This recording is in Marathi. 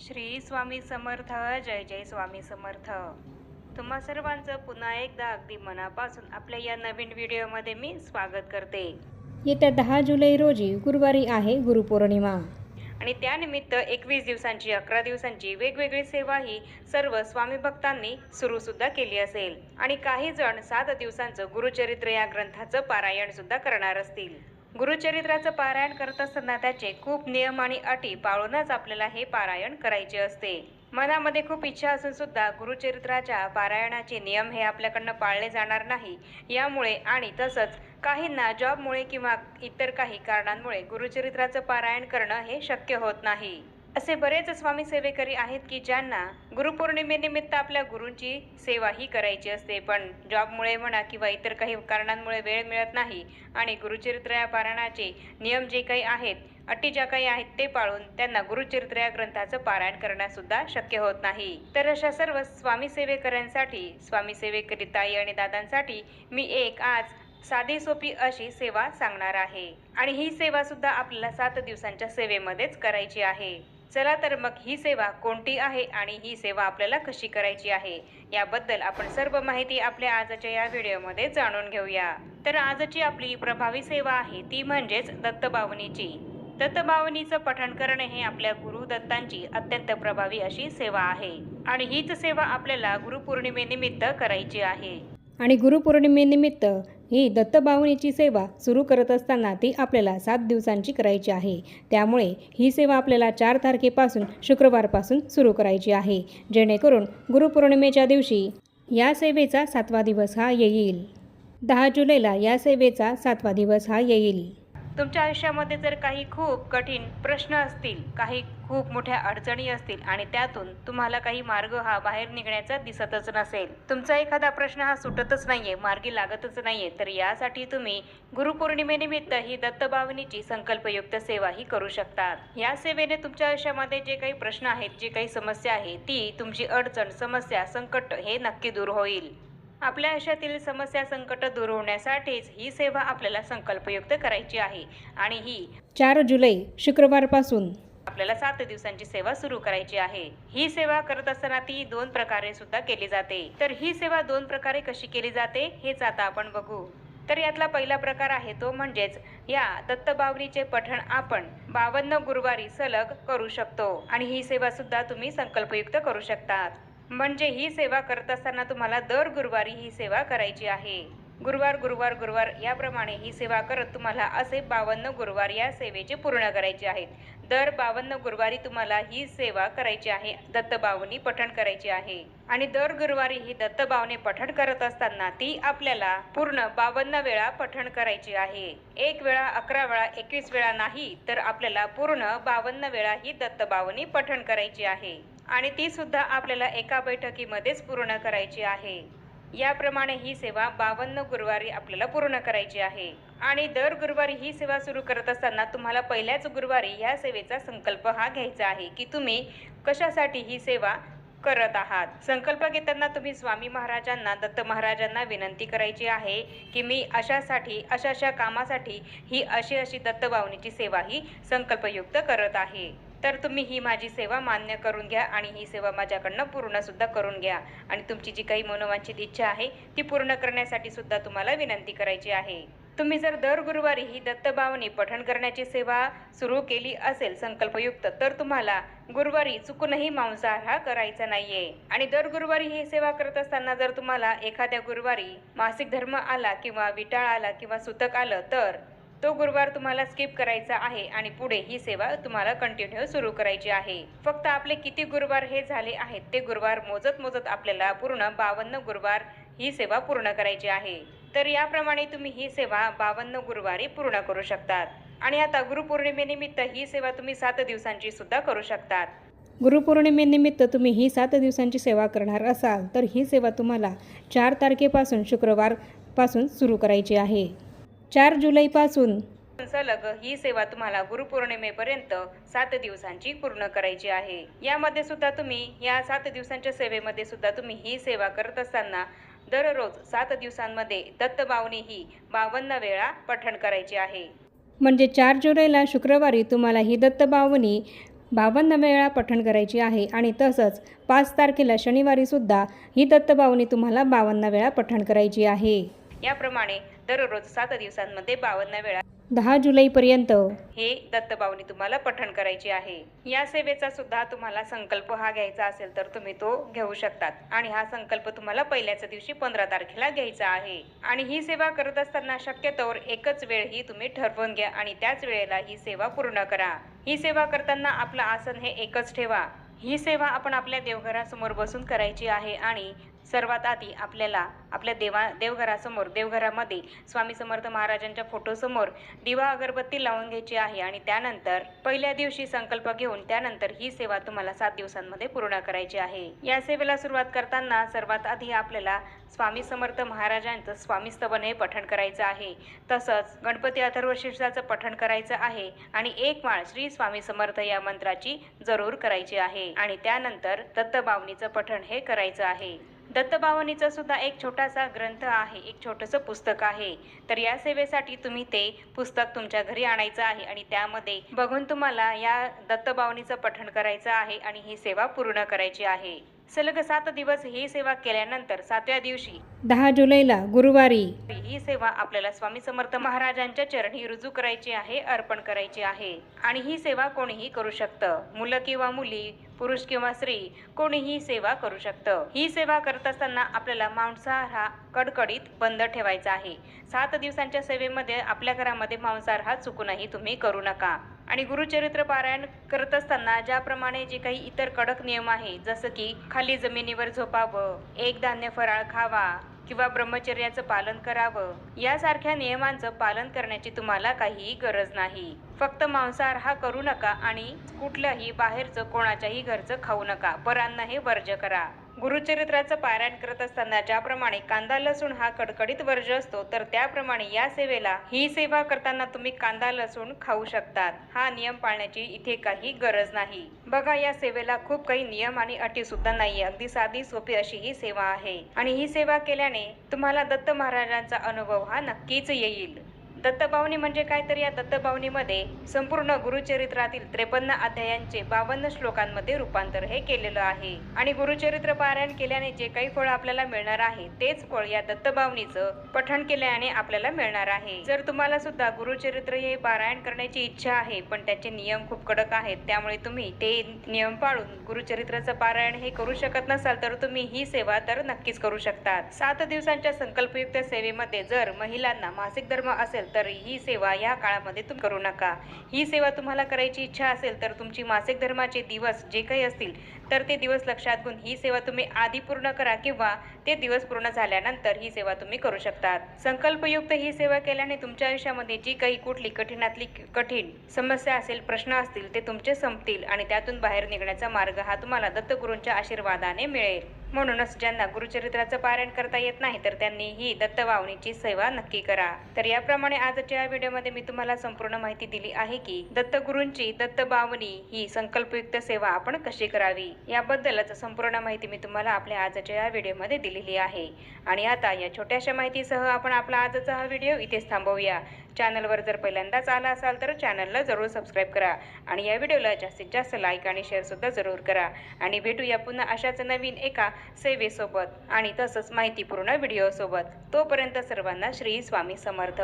श्री स्वामी समर्थ जय जय स्वामी समर्थ. तुम्हा सर्वांचं पुन्हा एकदा अगदी मनापासून आपल्या या नवीन व्हिडिओमध्ये मी स्वागत करते. येत्या दहा जुलै रोजी गुरुवारी आहे गुरुपौर्णिमा. आणि त्यानिमित्त एकवीस दिवसांची अकरा दिवसांची वेगवेगळी सेवा ही सर्व स्वामी भक्तांनी सुरू सुद्धा केली असेल. आणि काही जण सात दिवसांचं गुरुचरित्र या ग्रंथाचं पारायण सुद्धा करणार असतील. गुरुचरित्राचं पारायण करत असताना त्याचे खूप नियम आणि अटी पाळूनच आपल्याला हे पारायण करायचे असते. मनामध्ये खूप इच्छा असून सुद्धा गुरुचरित्राच्या पारायणाचे नियम हे आपल्याकडनं पाळले जाणार नाही. यामुळे आणि तसंच काहींना जॉबमुळे किंवा इतर काही कारणांमुळे गुरुचरित्राचं पारायण करणं हे शक्य होत नाही. असे बरेच स्वामी सेवेकरी आहेत की ज्यांना गुरुपौर्णिमेनिमित्त आपल्या गुरूंची सेवाही करायची असते पण जॉबमुळे म्हणा किंवा इतर काही कारणांमुळे वेळ मिळत नाही आणि गुरुचरित्र या पारायणाचे नियम जे काही आहेत अटी ज्या काही आहेत ते पाळून त्यांना गुरुचरित्र या ग्रंथाचं पारायण करण्यासुद्धा शक्य होत नाही. तर अशा सर्व स्वामी सेवेकऱ्यांसाठी स्वामी सेवेकरी ताई आणि दादांसाठी मी एक आज साधी सोपी अशी सेवा सांगणार आहे. आणि ही सेवा सुद्धा आपल्याला सात दिवसांच्या सेवेमध्येच करायची आहे. चला तर मग ही सेवा कोणती आहे आणि ही सेवा आपल्याला कशी करायची आहे याबद्दल आपण सर्व माहिती आपल्या आजच्या या व्हिडिओमध्ये जाणून घेऊया. तर आजची आपली प्रभावी सेवा आहे ती म्हणजेच दत्तबावनीची दत्तबावनीचं पठण करणे हे आपल्या गुरु दत्तांची अत्यंत प्रभावी अशी सेवा आहे आणि हीच सेवा आपल्याला गुरुपौर्णिमेनिमित्त करायची आहे. आणि गुरुपौर्णिमेनिमित्त ही दत्तबावनीची सेवा सुरू करत असताना ती आपल्याला सात दिवसांची करायची आहे. त्यामुळे ही सेवा आपल्याला चार तारखेपासून शुक्रवारपासून सुरू करायची आहे. जेणेकरून गुरुपौर्णिमेच्या दिवशी या सेवेचा सातवा दिवस हा येईल. दहा जुलैला या सेवेचा सातवा दिवस हा येईल. तुमच्या आयुष्यामध्ये जर काही खूप कठीण प्रश्न असतील काही खूप मोठ्या अडचणी असतील आणि त्यातून तुम्हाला काही मार्ग हा बाहेर निघण्याचा दिसतच नसेल. तुमचा एखादा प्रश्न हा सुटतच नाहीये मार्गी लागतच नाहीये तर यासाठी तुम्ही गुरुपौर्णिमेनिमित्त ही दत्तभावनीची संकल्पयुक्त सेवा ही करू शकतात. या सेवेने तुमच्या आयुष्यामध्ये जे काही प्रश्न आहेत जे काही समस्या आहे ती तुमची अडचण समस्या संकट हे नक्की दूर होईल. आपल्या आयुष्यातील समस्या संकट दूर होण्यासाठीच ही सेवा आपल्याला संकल्पयुक्त करायची आहे. आणि ही चार जुलै शुक्रवारपासून. आपल्याला सात दिवसांची सेवा सुरू करायची आहे. ही सेवा करत असताना ती दोन प्रकारे सुद्धा केली जाते. तर ही सेवा दोन प्रकारे कशी केली जाते हेच आता आपण बघू. तर यातला पहिला प्रकार आहे तो म्हणजेच या दत्तबावरीचे पठण आपण बावन्न गुरुवारी सलग करू शकतो. आणि ही सेवा सुद्धा तुम्ही संकल्पयुक्त करू शकतात. म्हणजे ही सेवा करत असताना तुम्हाला दर गुरुवारी ही सेवा करायची आहे. गुरुवार गुरुवार गुरुवार याप्रमाणे ही सेवा करत तुम्हाला असे बावन्न गुरुवार या सेवेचे पूर्ण करायचे आहेत. दर बावन्न गुरुवारी तुम्हाला ही सेवा करायची आहे दत्तबावनी पठण करायची आहे. आणि दर गुरुवारी ही दत्तबावनी पठण करत असताना ती आपल्याला पूर्ण बावन्न वेळा पठण करायची आहे. एक वेळा अकरा वेळा एकवीस वेळा नाही तर आपल्याला पूर्ण बावन्न वेळा ही दत्तबावनी पठण करायची आहे. आणि ती सुद्धा आपल्याला एका बैठकीमध्येच पूर्ण करायची आहे. याप्रमाणे ही सेवा बावन्न गुरुवारी आपल्याला पूर्ण करायची आहे. आणि दर गुरुवारी ही सेवा सुरू करत असताना तुम्हाला पहिल्याच गुरुवारी या सेवेचा संकल्प हा घ्यायचा आहे की तुम्ही कशासाठी ही सेवा करत आहात. संकल्प घेताना तुम्ही स्वामी महाराजांना दत्त महाराजांना विनंती करायची आहे की मी अशासाठी अशा अशा कामासाठी ही अशी अशी दत्तभावनीची सेवा ही संकल्पयुक्त करत आहे. तर तुम्ही ही माझी सेवा मान्य करून घ्या आणि ही सेवा माझ्याकडनं पूर्णसुद्धा करून घ्या. आणि तुमची जी काही मनोवांछित इच्छा आहे ती पूर्ण करण्यासाठी सुद्धा तुम्हाला विनंती करायची आहे. तुम्ही जर दर गुरुवारी ही दत्तभावनी पठण करण्याची सेवा सुरू केली असेल संकल्पयुक्त तर तुम्हाला गुरुवारी चुकूनही मांसाहार हा करायचा नाहीये. आणि दर गुरुवारी ही सेवा करत असताना जर तुम्हाला एखाद्या गुरुवारी मासिक धर्म आला किंवा विटाळ आला किंवा सुतक आलं तर तो गुरुवार तुम्हाला स्किप करायचा आहे आणि पुढे ही सेवा तुम्हाला कंटिन्यू सुरू करायची आहे. फक्त आपले किती गुरुवार हे झाले आहेत ते गुरुवार मोजत मोजत आपल्याला पूर्ण बावन्न गुरुवार ही सेवा पूर्ण करायची आहे. तर याप्रमाणे तुम्ही ही सेवा बावन्न गुरुवारी पूर्ण करू शकतात. आणि आता गुरुपौर्णिमेनिमित्त ही सेवा तुम्ही सात दिवसांची सुद्धा करू शकतात. गुरुपौर्णिमेनिमित्त तुम्ही ही सात दिवसांची सेवा करणार असाल तर ही सेवा तुम्हाला चार तारखेपासून शुक्रवारपासून सुरू करायची आहे. चार जुलैपासून. सलग ही सेवा तुम्हाला गुरुपौर्णिमेपर्यंत सात दिवसांची पूर्ण करायची आहे. यामध्ये सुद्धा तुम्ही या सात दिवसांच्या सेवेमध्ये सुद्धा तुम्ही ही सेवा करत असताना दररोज सात दिवसांमध्ये दत्तबावनी ही बावन्न वेळा पठण करायची आहे. म्हणजे चार जुलैला शुक्रवारी तुम्हाला ही दत्तबावनी बावन्न वेळा पठण करायची आहे आणि तसंच पाच तारखेला शनिवारीसुद्धा ही दत्तबावनी तुम्हाला बावन्न वेळा पठण करायची आहे. याप्रमाणे दररोज सात दिवसांमध्ये बावन्न वेळा दहा जुलैपर्यंत. हे दत्तबावनी तुम्हाला पठण करायची आहे. या सेवेचा सुद्धा तुम्हाला संकल्प हा घ्यायचा असेल तर तुम्ही तो घेऊ शकतात. आणि हा संकल्प तुम्हाला पहिल्याच दिवशी पंधरा तारखेला घ्यायचा आहे. आणि ही सेवा करत असताना शक्यतोवर एकच वेळ ही तुम्ही ठरवून घ्या आणि त्याच वेळेला ही सेवा पूर्ण करा. ही सेवा करताना आपलं आसन हे एकच ठेवा. ही सेवा आपण आपल्या देवघरासमोर बसून करायची आहे आणि सर्वात आधी आपल्याला आपल्या देवा देवघरासमोर देवघरामध्ये स्वामी समर्थ महाराजांच्या फोटोसमोर दिवा अगरबत्ती लावून घ्यायची आहे आणि त्यानंतर पहिल्या दिवशी संकल्प घेऊन त्यानंतर ही सेवा तुम्हाला सात दिवसांमध्ये पूर्ण करायची आहे. या सेवेला सुरुवात करताना सर्वात आधी आपल्याला स्वामी समर्थ महाराजांचं स्वामी स्तवन हे पठण करायचं आहे. तसंच गणपती अथर्व शीर्षाचं पठण करायचं आहे आणि एक माळ श्री स्वामी समर्थ या मंत्राची जरूर करायची आहे. आणि त्यानंतर दत्तबावनीचं पठण हे करायचं आहे. दत्तबावनीचा सुद्धा एक छोटासा ग्रंथ आहे एक छोटंसं पुस्तक आहे. तर या सेवेसाठी तुम्ही ते पुस्तक तुमच्या घरी आणायचं आहे आणि त्यामध्ये बघून तुम्हाला या दत्तबावनीचं पठण करायचं आहे आणि ही सेवा पूर्ण करायची आहे. सलग सात दिवस ही सेवा केल्यानंतर सातव्या दिवशी दहा जुलैला गुरुवारी ही सेवा आपल्याला स्वामी समर्थ महाराजांच्या चरणी रुजू करायची आहे अर्पण करायची आहे. आणि ही सेवा कोणीही करू शकतं. मुलं किंवा मुली पुरुष किंवा स्त्री कोणीही सेवा करू शकतं. ही सेवा करत असताना आपल्याला मांसाहार हा कडकडीत बंद ठेवायचा आहे. सात दिवसांच्या सेवेमध्ये आपल्या घरामध्ये मांसाहार हा चुकूनही तुम्ही करू नका. आणि गुरुचरित्र पारायण करत असताना ज्याप्रमाणे जे काही इतर कडक नियम आहे जसं की खाली जमिनीवर झोपावं एक धान्य फराळ खावा किंवा ब्रह्मचर्याचं पालन करावं यासारख्या नियमांचं पालन करण्याची तुम्हाला काहीही गरज नाही. फक्त मांसाहार हा करू नका आणि कुठल्याही बाहेरचं कोणाच्याही घरचं खाऊ नका. परांना हे वर्ज करा. गुरुचरित्राचं पारायण करत असताना ज्याप्रमाणे कांदा लसूण हा कडकडीत वर्ज असतो तर त्याप्रमाणे या सेवेला ही सेवा करताना तुम्ही कांदा लसूण खाऊ शकतात. हा नियम पाळण्याची इथे काही गरज नाही. बघा या सेवेला खूप काही नियम आणि अटी सुद्धा नाही अगदी साधी सोपी अशी ही सेवा आहे. आणि ही सेवा केल्याने तुम्हाला दत्त महाराजांचा अनुभव हा नक्कीच येईल. दत्तबावनी म्हणजे काय तर या दत्तबावनीमध्ये संपूर्ण गुरुचरित्रातील त्रेपन्न अध्यायांचे बावन्न श्लोकांमध्ये रूपांतर हे केलेलं आहे. आणि गुरुचरित्र पारायण केल्याने जे काही फळ आपल्याला मिळणार आहे तेच फळ या दत्तबावनीचं पठण केल्याने आपल्याला मिळणार आहे. जर तुम्हाला सुद्धा गुरुचरित्र हे पारायण करण्याची इच्छा आहे पण त्याचे नियम खूप कडक आहेत त्यामुळे तुम्ही ते नियम पाळून गुरुचरित्राचं पारायण हे करू शकत नसाल तर तुम्ही ही सेवा तर नक्कीच करू शकतात. सात दिवसांच्या संकल्पयुक्त सेवेमध्ये जर महिलांना मासिक धर्म असेल तर ही सेवा या काळामध्ये तुम्ही करू नका. ही सेवा तुम्हाला करायची इच्छा असेल तर तुमची मासिक धर्माचे दिवस जे काही असतील तर ते दिवस लक्षात घेऊन ही सेवा तुम्ही आधी पूर्ण करा किंवा ते दिवस पूर्ण झाल्यानंतर ही सेवा तुम्ही करू शकतात. संकल्पयुक्त ही सेवा केल्याने तुमच्या आयुष्यामध्ये जी काही कुठली कठीणातली कठीण समस्या असेल प्रश्न असतील ते तुमचे संपतील आणि त्यातून बाहेर निघण्याचा मार्ग हा तुम्हाला दत्तगुरूंच्या आशीर्वादाने मिळेल. म्हणूनच ज्यांना गुरुचरित्राचं पारायण करता येत नाही तर त्यांनी ही दत्तवावणीची सेवा नक्की करा. तर याप्रमाणे आजच्या या व्हिडिओमध्ये मी तुम्हाला संपूर्ण माहिती दिली आहे की दत्तगुरूंची दत्तबावनी ही संकल्पयुक्त सेवा आपण कशी करावी? याबद्दलच संपूर्ण माहिती मी तुम्हाला आपल्या आजच्या या व्हिडिओमध्ये दिलेली आहे. आणि आता या छोट्याशा माहितीसह आपण आपला आजचा हा व्हिडिओ इथेच थांबवूया. चॅनलवर जर पहिल्यांदाच आला असाल तर चॅनलला जरूर सबस्क्राईब करा आणि या व्हिडिओला जास्तीत जास्त लाईक आणि शेअरसुद्धा जरूर करा. आणि भेटूया पुन्हा अशाच नवीन एका सेवेसोबत आणि तसंच माहितीपूर्ण व्हिडिओसोबत. तोपर्यंत सर्वांना श्री स्वामी समर्थ.